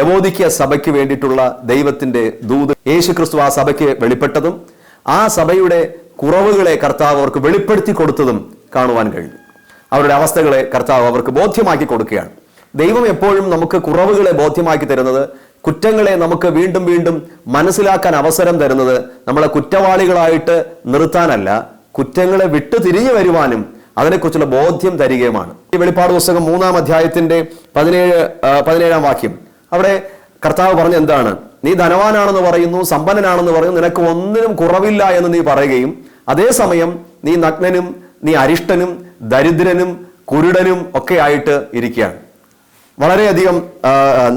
ലവോദിക്ക സഭയ്ക്ക് വേണ്ടിയിട്ടുള്ള ദൈവത്തിന്റെ ദൂത് യേശു ക്രിസ്തു ആ സഭയ്ക്ക് വെളിപ്പെട്ടതും ആ സഭയുടെ കുറവുകളെ കർത്താവ് അവർക്ക് വെളിപ്പെടുത്തി കൊടുത്തതും കാണുവാൻ കഴിഞ്ഞു. അവരുടെ അവസ്ഥകളെ കർത്താവ് അവർക്ക് ബോധ്യമാക്കി കൊടുക്കുകയാണ്. ദൈവം എപ്പോഴും നമുക്ക് കുറവുകളെ ബോധ്യമാക്കി തരുന്നത് കുറ്റങ്ങളെ നമുക്ക് വീണ്ടും വീണ്ടും മനസ്സിലാക്കാൻ അവസരം തരുന്നത് നമ്മളെ കുറ്റവാളികളായിട്ട് നിർത്താനല്ല കുറ്റങ്ങളെ വിട്ടു തിരിഞ്ഞു വരുവാനും അതിനെക്കുറിച്ചുള്ള ബോധ്യം തരികയുമാണ്. ഈ വെളിപ്പാട് പുസ്തകം മൂന്നാം അധ്യായത്തിന്റെ പതിനേഴ് പതിനേഴാം വാക്യം. അവിടെ കർത്താവ് പറഞ്ഞ എന്താണ്? നീ ധനവാനാണെന്ന് പറയുന്നു സമ്പന്നനാണെന്ന് പറയുന്നു നിനക്ക് ഒന്നിനും കുറവില്ല എന്ന് നീ പറയുകയും അതേസമയം നീ നഗ്നനും നീ അരിഷ്ടനും ദരിദ്രനും കുരുടനും ഒക്കെ ആയിട്ട് ഇരിക്കുകയാണ്. വളരെയധികം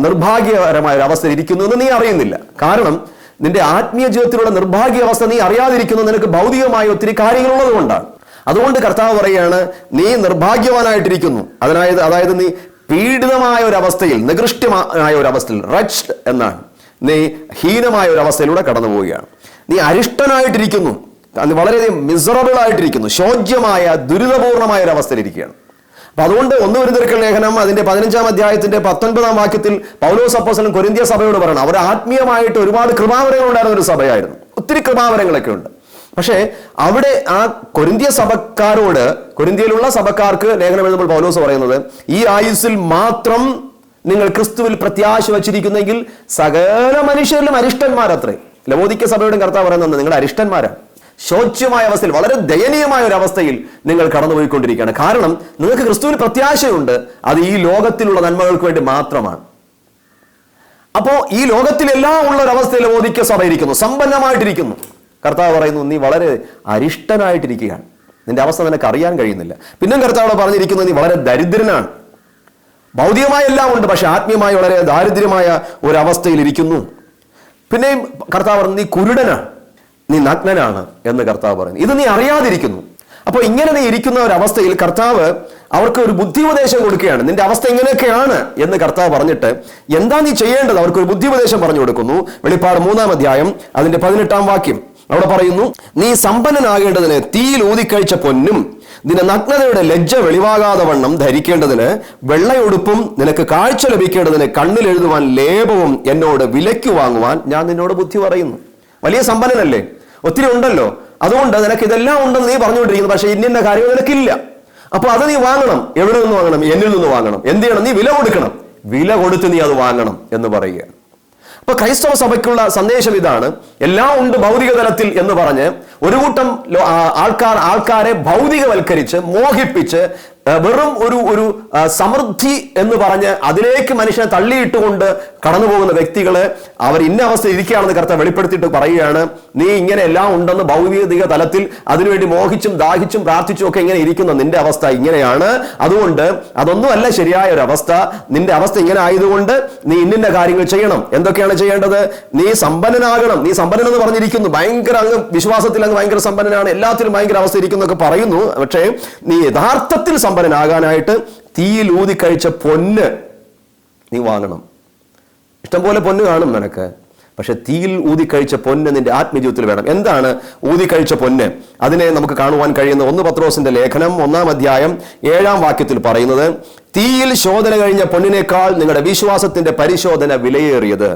നിർഭാഗ്യകരമായ ഒരു അവസ്ഥ ഇരിക്കുന്നു എന്ന് നീ അറിയുന്നില്ല. കാരണം നിന്റെ ആത്മീയ ജീവിതത്തിലുള്ള നിർഭാഗ്യാവസ്ഥ നീ അറിയാതിരിക്കുന്നു നിനക്ക് ഭൗതികമായ ഒത്തിരി കാര്യങ്ങളുള്ളത് കൊണ്ടാണ് അതുകൊണ്ട് കർത്താവ് പറയുകയാണ് നീ നിർഭാഗ്യവാനായിട്ടിരിക്കുന്നു. അതിനായത് അതായത് നീ പീഡിതമായ ഒരു അവസ്ഥയിൽ നികൃഷ്ടമായ ഒരു അവസ്ഥയിൽ റച്ച്ഡ് എന്നാണ് നീ ഹീനമായ ഒരു അവസ്ഥയിലൂടെ കടന്നു പോവുകയാണ്. നീ അരിഷ്ടനായിട്ടിരിക്കുന്നു. വളരെയധികം മിസറബിൾ ആയിട്ടിരിക്കുന്നു. ശോച്യമായ ദുരിതപൂർണമായ ഒരു അവസ്ഥയിലിരിക്കുകയാണ് അപ്പൊ അതുകൊണ്ട് ഒന്ന് വരുന്നതിർക്കൽ ലേഖനം അതിന്റെ പതിനഞ്ചാം അധ്യായത്തിന്റെ പത്തൊൻപതാം വാക്യത്തിൽ പൗലോസ് അപ്പോസലും കൊരിന്തിയ സഭയോട് പറയണം. അവർ ആത്മീയമായിട്ട് ഒരുപാട് കൃപാവരങ്ങൾ ഉണ്ടായിരുന്ന ഒരു സഭയായിരുന്നു. ഒത്തിരി കൃപാവരങ്ങളൊക്കെ ഉണ്ട്. പക്ഷേ അവിടെ ആ കൊരിന്തിയ സഭക്കാരോട് കൊരിന്തിയയിലുള്ള സഭക്കാർക്ക് ലേഖനം എഴുതുമ്പോൾ പൗലോസ് പറയുന്നത് ഈ ആയുസ്സിൽ മാത്രം നിങ്ങൾ ക്രിസ്തുവിൽ പ്രത്യാശ വച്ചിരിക്കുന്നെങ്കിൽ സകല മനുഷ്യരിലും അരിഷ്ടന്മാരത്രേ. ലവോദിക്ക സഭയുടെ കർത്താവ് പറയുന്നത് നിങ്ങൾ അരിഷ്ടന്മാരാണ്. ശോച്യമായ അവസ്ഥയിൽ വളരെ ദയനീയമായ ഒരു അവസ്ഥയിൽ നിങ്ങൾ കടന്നുപോയിക്കൊണ്ടിരിക്കുകയാണ്. കാരണം നിങ്ങൾക്ക് ക്രിസ്തുവിൽ പ്രത്യാശയുണ്ട് അത് ഈ ലോകത്തിലുള്ള നന്മകൾക്ക് വേണ്ടി മാത്രമാണ്. അപ്പോ ഈ ലോകത്തിലെല്ലാം ഉള്ള ഒരു അവസ്ഥയിൽ ഓദിക്ക സഭ ഇരിക്കുന്നു സമ്പന്നമായിട്ടിരിക്കുന്നു. കർത്താവ് പറയുന്നു നീ വളരെ അരിഷ്ടനായിട്ടിരിക്കുകയാണ്. നിന്റെ അവസ്ഥ നിനക്ക് അറിയാൻ കഴിയുന്നില്ല. പിന്നെ കർത്താവ് പറഞ്ഞിരിക്കുന്നത് നീ വളരെ ദരിദ്രനാണ്. ഭൗതികമായ എല്ലാം ഉണ്ട് പക്ഷെ ആത്മീയമായി വളരെ ദാരിദ്ര്യമായ ഒരവസ്ഥയിലിരിക്കുന്നു പിന്നെയും കർത്താവ് പറഞ്ഞു നീ കുരുടനാണ്. നീ നഗ്നനാണ്. എന്ന് കർത്താവ് പറയുന്നു. ഇത് നീ അറിയാതിരിക്കുന്നു. അപ്പോൾ ഇങ്ങനെ നീ ഇരിക്കുന്ന ഒരവസ്ഥയിൽ കർത്താവ് അവർക്ക് ഒരു ബുദ്ധി ഉപദേശം കൊടുക്കുകയാണ്. നിന്റെ അവസ്ഥ ഇങ്ങനെയൊക്കെയാണ്. എന്ന് കർത്താവ് പറഞ്ഞിട്ട് എന്താ നീ ചെയ്യേണ്ടത്? അവർക്ക് ഒരു ബുദ്ധി ഉപദേശം പറഞ്ഞു കൊടുക്കുന്നു. വെളിപ്പാട് മൂന്നാം അധ്യായം അതിന്റെ പതിനെട്ടാം വാക്യം. അവിടെ പറയുന്നു നീ സമ്പന്നനാകേണ്ടതിന് തീയിൽ ഊതിക്കഴിച്ച പൊന്നും നിന്റെ നഗ്നതയുടെ ലജ്ജ വെളിവാകാതെ വണ്ണം ധരിക്കേണ്ടതിന് വെള്ളയൊടുപ്പും നിനക്ക് കാഴ്ച ലഭിക്കേണ്ടതിന് കണ്ണിൽ എഴുതുവാൻ ലേപവും എന്നോട് വിലയ്ക്ക് വാങ്ങുവാൻ ഞാൻ നിന്നോട് ബുദ്ധി പറയുന്നു. വലിയ സമ്പന്നനല്ലേ? ഒത്തിരി ഉണ്ടല്ലോ. അതുകൊണ്ട് നിനക്ക് ഇതെല്ലാം ഉണ്ടെന്ന് നീ പറഞ്ഞുകൊണ്ടിരിക്കുന്നു പക്ഷേ ഇന്ന കാര്യം നിനക്കില്ല. അപ്പൊ അത് നീ വാങ്ങണം. എവിടെ നിന്ന് വാങ്ങണം? എന്നിൽ നിന്ന് വാങ്ങണം. എന്ത് ചെയ്യണം? നീ വില കൊടുക്കണം. വില കൊടുത്ത് നീ അത് വാങ്ങണം എന്ന് പറയുകയാണ് അപ്പൊ ക്രൈസ്തവ സഭയ്ക്കുള്ള സന്ദേശം ഇതാണ്. എല്ലാം ഉണ്ട് ഭൗതിക തലത്തിൽ എന്ന് പറഞ്ഞ് ഒരു കൂട്ടം ആൾക്കാർ ആൾക്കാരെ ഭൗതികവൽക്കരിച്ച് മോഹിപ്പിച്ച് വെറും ഒരു ഒരു സമൃദ്ധി എന്ന് പറഞ്ഞ് അതിലേക്ക് മനുഷ്യനെ തള്ളിയിട്ടുകൊണ്ട് കടന്നു പോകുന്ന വ്യക്തികളെ അവർ ഇന്ന അവസ്ഥ ഇരിക്കുകയാണെന്ന് കർത്താവ് വെളിപ്പെടുത്തിയിട്ട് പറയുകയാണ് നീ ഇങ്ങനെ എല്ലാം ഉണ്ടെന്ന് ഭൗതിക തലത്തിൽ അതിനുവേണ്ടി മോഹിച്ചും ദാഹിച്ചും പ്രാർത്ഥിച്ചും ഒക്കെ ഇങ്ങനെ ഇരിക്കുന്ന നിന്റെ അവസ്ഥ ഇങ്ങനെയാണ്. അതുകൊണ്ട് അതൊന്നുമല്ല ശരിയായ ഒരു അവസ്ഥ. നിന്റെ അവസ്ഥ ഇങ്ങനെ ആയതുകൊണ്ട് നീ ഇന്നിന്റെ കാര്യങ്ങൾ ചെയ്യണം. എന്തൊക്കെയാണ് ചെയ്യേണ്ടത്? നീ സമ്പന്നനാകണം. നീ സമ്പന്നൻ എന്ന് പറഞ്ഞിരിക്കുന്നു. ഭയങ്കര അങ്ങ് വിശ്വാസത്തിൽ അങ്ങ് ഭയങ്കര സമ്പന്നനാണ്. എല്ലാത്തിലും ഭയങ്കര അവസ്ഥ ഇരിക്കുന്നൊക്കെ പറയുന്നു. പക്ഷേ നീ യഥാർത്ഥത്തിൽ സമ്പന്നനാകാനായിട്ട് തീയിൽ ഊതി കഴിച്ച പൊന്ന് നീ വാങ്ങണം. ഇഷ്ടംപോലെ പൊന്ന് കാണും നിനക്ക്. പക്ഷെ തീയിൽ ഊതി കഴിച്ച പൊന്ന് നിന്റെ ആത്മജീവിതത്തിൽ വേണം. എന്താണ് ഊതി കഴിച്ച പൊന്ന്? അതിനെ നമുക്ക് കാണുവാൻ കഴിയുന്ന ഒന്ന് പത്രോസിന്റെ ലേഖനം ഒന്നാം അധ്യായം ഏഴാം വാക്യത്തിൽ പറയുന്നത് തീയിൽ ശോധന കഴിഞ്ഞ പൊന്നിനേക്കാൾ നിങ്ങളുടെ വിശ്വാസത്തിന്റെ പരിശോധന വിലയേറിയത്.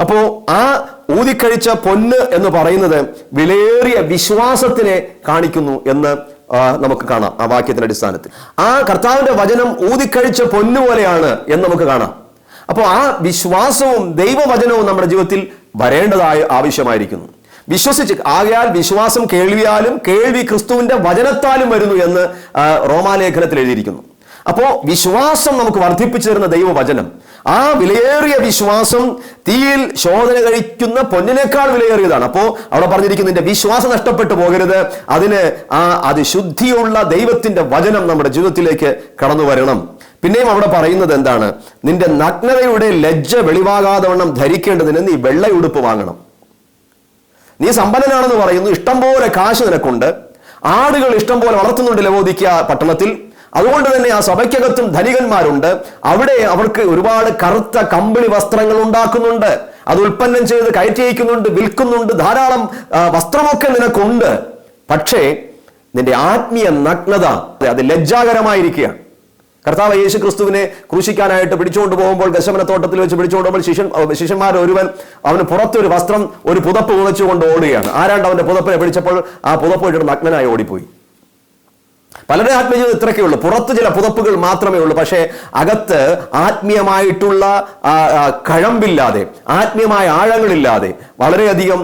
അപ്പോ ആ ഊതിക്കഴിച്ച പൊന്ന് എന്ന് പറയുന്നത് വിലയേറിയ വിശ്വാസത്തിനെ കാണിക്കുന്നു എന്ന് നമുക്ക് കാണാം ആ വാക്യത്തിന്റെ അടിസ്ഥാനത്തിൽ. ആ കർത്താവിന്റെ വചനം ഊതിക്കഴിച്ച പൊന്നുപോലെയാണ് എന്ന് നമുക്ക് കാണാം. അപ്പോൾ ആ വിശ്വാസവും ദൈവവചനവും നമ്മുടെ ജീവിതത്തിൽ വരേണ്ടതായ ആവശ്യമായിരിക്കുന്നു. വിശ്വസിച്ച് ആകയാൽ വിശ്വാസം കേൾവിയാലും കേൾവി ക്രിസ്തുവിന്റെ വചനത്താലും വരുന്നു എന്ന് റോമാലേഖനത്തിൽ എഴുതിയിരിക്കുന്നു. അപ്പോ വിശ്വാസം നമുക്ക് വർദ്ധിപ്പിച്ചു തരുന്ന ദൈവവചനം. ആ വിലയേറിയ വിശ്വാസം തീയിൽ ശോധന കഴിക്കുന്ന പൊന്നിനേക്കാൾ വിലയേറിയതാണ്. അപ്പോ അവിടെ പറഞ്ഞിരിക്കുന്ന നിന്റെ വിശ്വാസം നഷ്ടപ്പെട്ടു പോകരുത്. അതിന് ആ അതിശുദ്ധിയുള്ള ദൈവത്തിന്റെ വചനം നമ്മുടെ ജീവിതത്തിലേക്ക് കടന്നു വരണം. പിന്നെയും അവിടെ പറയുന്നത് എന്താണ്? നിന്റെ നഗ്നതയുടെ ലജ്ജ വെളിവാകാതെ വണ്ണം ധരിക്കേണ്ടതിന് നീ വെള്ളയുടുപ്പ് വാങ്ങണം. നീ സമ്പന്നനാണെന്ന് പറയുന്നു. ഇഷ്ടംപോലെ കാശ് നിനക്കുണ്ട്. ആടുകൾ ഇഷ്ടംപോലെ വളർത്തുന്നുണ്ട് ലവോദിക്ക പട്ടണത്തിൽ. അതുകൊണ്ട് തന്നെ ആ സഭയ്ക്കകത്തും ധനികന്മാരുണ്ട്. അവിടെ അവർക്ക് ഒരുപാട് കറുത്ത കമ്പിളി വസ്ത്രങ്ങൾ ഉണ്ടാക്കുന്നുണ്ട്. അത് ഉൽപ്പന്നം ചെയ്ത് കയറ്റി അയക്കുന്നുണ്ട് വിൽക്കുന്നുണ്ട്. ധാരാളം വസ്ത്രമൊക്കെ നിനക്കുണ്ട്. പക്ഷേ നിന്റെ ആത്മീയ നഗ്നത അത് ലജ്ജാകരമായിരിക്കുകയാണ്. കർത്താവ് യേശു ക്രിസ്തുവിനെ ക്രൂശിക്കാനായിട്ട് പിടിച്ചുകൊണ്ട് പോകുമ്പോൾ ഗശമനത്തോട്ടത്തിൽ വെച്ച് പിടിച്ചുകൊണ്ട് പോകുമ്പോൾ ശിഷ്യൻ ശിഷ്യന്മാർ ഒരുവൻ അവന് പുറത്തൊരു വസ്ത്രം ഒരു പുതപ്പ് ഉണച്ചുകൊണ്ട് ഓടുകയാണ്. ആരാണ്ട് അവന്റെ പുതപ്പിനെ പിടിച്ചപ്പോൾ ആ പുതപ്പ് ഇട്ടിട്ട് നഗ്നനായി ഓടിപ്പോയി. പലരുടെ ആത്മീയത ഇത്രയൊക്കെ ഉള്ളൂ. പുറത്ത് ചില പുതപ്പുകൾ മാത്രമേ ഉള്ളൂ. പക്ഷേ അകത്ത് ആത്മീയമായിട്ടുള്ള കഴമ്പില്ലാതെ ആത്മീയമായ ആഴങ്ങളില്ലാതെ വളരെയധികം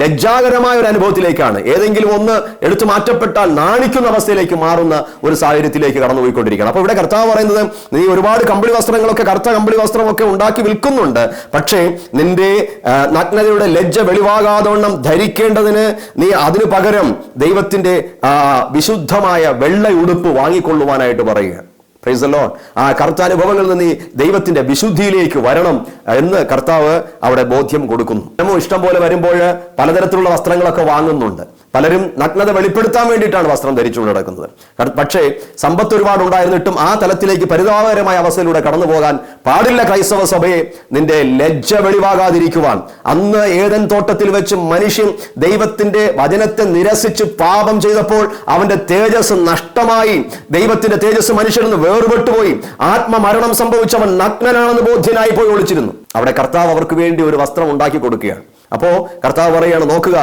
ലജ്ജാകരമായ ഒരു അനുഭവത്തിലേക്കാണ്. ഏതെങ്കിലും ഒന്ന് എടുത്തു മാറ്റപ്പെട്ടാൽ നാണിക്കുന്ന അവസ്ഥയിലേക്ക് മാറുന്ന ഒരു സാഹചര്യത്തിലേക്ക് കടന്നുപോയിക്കൊണ്ടിരിക്കുകയാണ്. അപ്പോൾ ഇവിടെ കർത്താവ് പറയുന്നത് നീ ഒരുപാട് കമ്പിളി വസ്ത്രങ്ങളൊക്കെ കറുത്ത കമ്പിളി വസ്ത്രമൊക്കെ ഉണ്ടാക്കി വിൽക്കുന്നുണ്ട്. പക്ഷേ നിന്റെ നഗ്നതയുടെ ലജ്ജ വെളിവാകാതവണ്ണം ധരിക്കേണ്ടതിന് നീ അതിനു പകരം ദൈവത്തിന്റെ വിശുദ്ധമായ വെള്ള ഉടുപ്പ് വാങ്ങിക്കൊള്ളുവാനായിട്ട് പറയുക. Lord. ആ കർത്താനുഭവങ്ങളിൽ നിന്ന് ദൈവത്തിന്റെ വിശുദ്ധിയിലേക്ക് വരണം എന്ന് കർത്താവ് അവിടെ ബോധ്യം കൊടുക്കുന്നു. ഇഷ്ടം പോലെ വരുമ്പോൾ പലതരത്തിലുള്ള വസ്ത്രങ്ങളൊക്കെ വാങ്ങുന്നുണ്ട്. പലരും നഗ്നത വെളിപ്പെടുത്താൻ വേണ്ടിയിട്ടാണ് വസ്ത്രം ധരിച്ചുകൊണ്ട് നടക്കുന്നത്. പക്ഷേ സമ്പത്ത് ഒരുപാട് ഉണ്ടായിരുന്നിട്ടും ആ തലത്തിലേക്ക് പരിതാപകരമായ അവസ്ഥയിലൂടെ കടന്നു പോകാൻ പാടില്ല ക്രൈസ്തവ സഭയെ. നിന്റെ ലജ്ജ വെളിവാകാതിരിക്കുവാൻ. അന്ന് ഏതൻ തോട്ടത്തിൽ വെച്ച് മനുഷ്യൻ ദൈവത്തിന്റെ വചനത്തെ നിരസിച്ച് പാപം ചെയ്തപ്പോൾ അവന്റെ തേജസ് നഷ്ടമായി. ദൈവത്തിന്റെ തേജസ് മനുഷ്യരിൽ നിന്ന് വേർപെട്ടുപോയി. ആത്മമരണം സംഭവിച്ചവൻ നഗ്നനാണെന്ന് ബോധ്യനായി പോയി ഒളിച്ചിരുന്നു. അവിടെ കർത്താവ് അവർക്ക് വേണ്ടി ഒരു വസ്ത്രം ഉണ്ടാക്കി കൊടുക്കുകയാണ്. അപ്പോ കർത്താവ് പറയാണ് നോക്കുക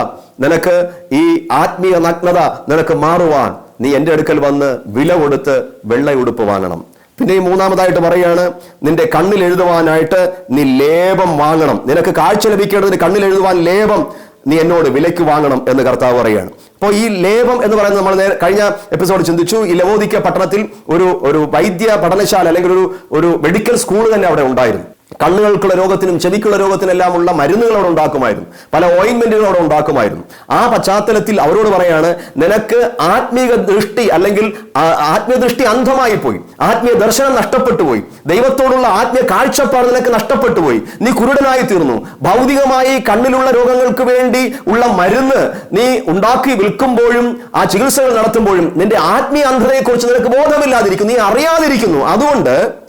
നിനക്ക് ഈ ആത്മീയ നഗ്നത നിനക്ക് മാറുവാൻ നീ എന്റെ അടുക്കൽ വന്ന് വില കൊടുത്ത് വെള്ള ഉടുപ്പ് വാങ്ങണം. പിന്നെ ഈ മൂന്നാമതായിട്ട് പറയാണ് നിന്റെ കണ്ണിൽ എഴുതുവാനായിട്ട് നീ ലേപം വാങ്ങണം. നിനക്ക് കാഴ്ച ലഭിക്കേണ്ടതിന് കണ്ണിൽ എഴുതുവാൻ ലേപം നീ എന്നോട് വിലയ്ക്ക് വാങ്ങണം എന്ന് കർത്താവ് പറയുകയാണ്. അപ്പോൾ ഈ ലേപം എന്ന് പറയുന്നത് നമ്മൾ നേരെ കഴിഞ്ഞ എപ്പിസോഡ് ചിന്തിച്ചു ഈ ലവോദിക്ക പട്ടണത്തിൽ ഒരു ഒരു വൈദ്യ പഠനശാല അല്ലെങ്കിൽ ഒരു ഒരു മെഡിക്കൽ സ്കൂൾ തന്നെ അവിടെ ഉണ്ടായിരുന്നു. കണ്ണുകൾക്കുള്ള രോഗത്തിനും ചെവിക്കുള്ള രോഗത്തിനെല്ലാം ഉള്ള മരുന്നുകൾ അവിടെ ഉണ്ടാക്കുമായിരുന്നു. പല ഓയിൻമെന്റുകൾ അവിടെ ഉണ്ടാക്കുമായിരുന്നു. ആ പശ്ചാത്തലത്തിൽ അവരോട് പറയാണ് നിനക്ക് ആത്മീക ദൃഷ്ടി അല്ലെങ്കിൽ ആത്മീയദൃഷ്ടി ആത്മീയ ദൃഷ്ടി അന്ധമായി പോയി ആത്മീയ ദർശനം നഷ്ടപ്പെട്ടു പോയി ദൈവത്തോടുള്ള ആത്മീയ കാഴ്ചപ്പാട് നിനക്ക് നഷ്ടപ്പെട്ടു പോയി നീ കുരുടനായി തീർന്നു ഭൗതികമായി കണ്ണിലുള്ള രോഗങ്ങൾക്ക് വേണ്ടി ഉള്ള മരുന്ന് നീ ഉണ്ടാക്കി വിൽക്കുമ്പോഴും ആ ചികിത്സകൾ നടത്തുമ്പോഴും നിന്റെ ആത്മീയ അന്ധതയെക്കുറിച്ച് നിനക്ക് ബോധമില്ലാതിരിക്കുന്നു. നീ അറിയാതിരിക്കുന്നു. അതുകൊണ്ട്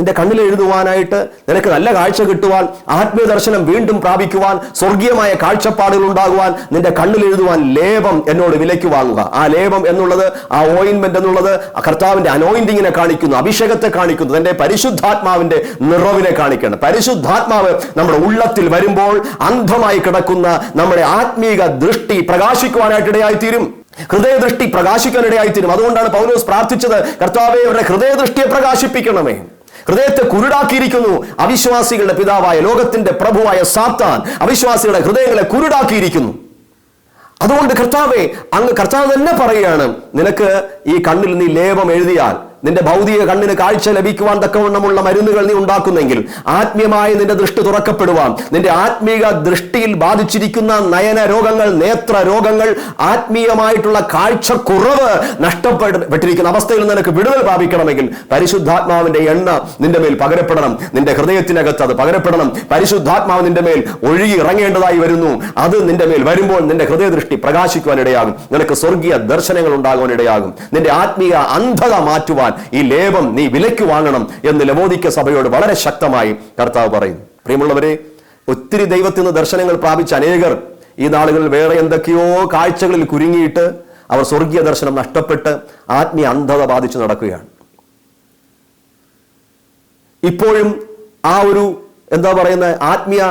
നിന്റെ കണ്ണിൽ എഴുതുവാനായിട്ട് നിനക്ക് നല്ല കാഴ്ച കിട്ടുവാൻ ആത്മീയ ദർശനം വീണ്ടും പ്രാപിക്കുവാൻ സ്വർഗീയമായ കാഴ്ചപ്പാടുകൾ ഉണ്ടാകുവാൻ നിന്റെ കണ്ണിൽ എഴുതുവാൻ ലേപം എന്നോട് വിലയ്ക്ക് വാങ്ങുക. ആ ലേപം എന്നുള്ളത് ആ ഓയിൻമെന്റ് എന്നുള്ളത് കർത്താവിന്റെ അനോയിന്റിങ്ങിനെ കാണിക്കുന്നു അഭിഷേകത്തെ കാണിക്കുന്നു തന്റെ പരിശുദ്ധാത്മാവിന്റെ നിറവിനെ കാണിക്കണം പരിശുദ്ധാത്മാവ് നമ്മുടെ ഉള്ളത്തിൽ വരുമ്പോൾ അന്ധമായി കിടക്കുന്ന നമ്മുടെ ആത്മീക ദൃഷ്ടി പ്രകാശിക്കുവാനായിട്ട് ഇടയായിത്തീരും ഹൃദയ ഹൃദയദൃഷ്ടി പ്രകാശിക്കാനിടയായിത്തീരും. അതുകൊണ്ടാണ് പൗലോസ് പ്രാർത്ഥിച്ചത് കർത്താവെ അവരുടെ ഹൃദയദൃഷ്ടിയെ പ്രകാശിപ്പിക്കണമേ. ഹൃദയത്തെ കുരുടാക്കിയിരിക്കുന്നു. അവിശ്വാസികളുടെ പിതാവായ ലോകത്തിന്റെ പ്രഭുവായ സാത്താൻ അവിശ്വാസികളുടെ ഹൃദയങ്ങളെ കുരുടാക്കിയിരിക്കുന്നു. അതുകൊണ്ട് കർത്താവെ അങ്ങ് കർത്താവ് തന്നെ പറയുകയാണ് നിനക്ക് ഈ കണ്ണിൽ നീ ലേപം എഴുതിയാൽ നിന്റെ ഭൗതിക കണ്ണിന് കാഴ്ച ലഭിക്കുവാൻ തക്കവണ്ണമുള്ള മരുന്നുകൾ നീ ഉണ്ടാക്കുന്നെങ്കിൽ ആത്മീയമായി നിന്റെ ദൃഷ്ടി തുറക്കപ്പെടുവാൻ. നിന്റെ ആത്മീക ദൃഷ്ടിയിൽ ബാധിച്ചിരിക്കുന്ന നയന രോഗങ്ങൾ നേത്ര രോഗങ്ങൾ ആത്മീയമായിട്ടുള്ള കാഴ്ചക്കുറവ് നഷ്ടപ്പെട്ടിരിക്കുന്ന അവസ്ഥയിൽ നിനക്ക് വിടുതൽ പ്രാപിക്കണമെങ്കിൽ പരിശുദ്ധാത്മാവിന്റെ എണ്ണ നിന്റെ മേൽ പകരപ്പെടണം. നിന്റെ ഹൃദയത്തിനകത്ത് അത് പകരപ്പെടണം. പരിശുദ്ധാത്മാവ് നിന്റെ മേൽ ഒഴുകി ഇറങ്ങേണ്ടതായി വരുന്നു. അത് നിന്റെ മേൽ വരുമ്പോൾ നിന്റെ ഹൃദയ ദൃഷ്ടി പ്രകാശിക്കുവാനിടയാകും. നിനക്ക് സ്വർഗീയ ദർശനങ്ങൾ ഉണ്ടാകുവാനിടയാകും. നിന്റെ ആത്മീയ അന്ധത മാറ്റുവാൻ ഈ ലേപം നീ വിലയ്ക്ക് വാങ്ങണം എന്ന് ലവോദിക്ക സഭയോട് വളരെ ശക്തമായി കർത്താവ് പറയുന്നു. പ്രിയമുള്ളവരെ ഒത്തിരി ദൈവത്തിൽ നിന്ന് ദർശനങ്ങൾ പ്രാപിച്ച അനേകർ ഈ നാളുകളിൽ വേറെ എന്തൊക്കെയോ കാഴ്ചകളിൽ കുരുങ്ങിയിട്ട് അവർ സ്വർഗീയ ദർശനം നഷ്ടപ്പെട്ട് ആത്മീയ അന്ധത ബാധിച്ചു നടക്കുകയാണ്. ഇപ്പോഴും ആ ഒരു എന്താ പറയുന്ന ആത്മീയ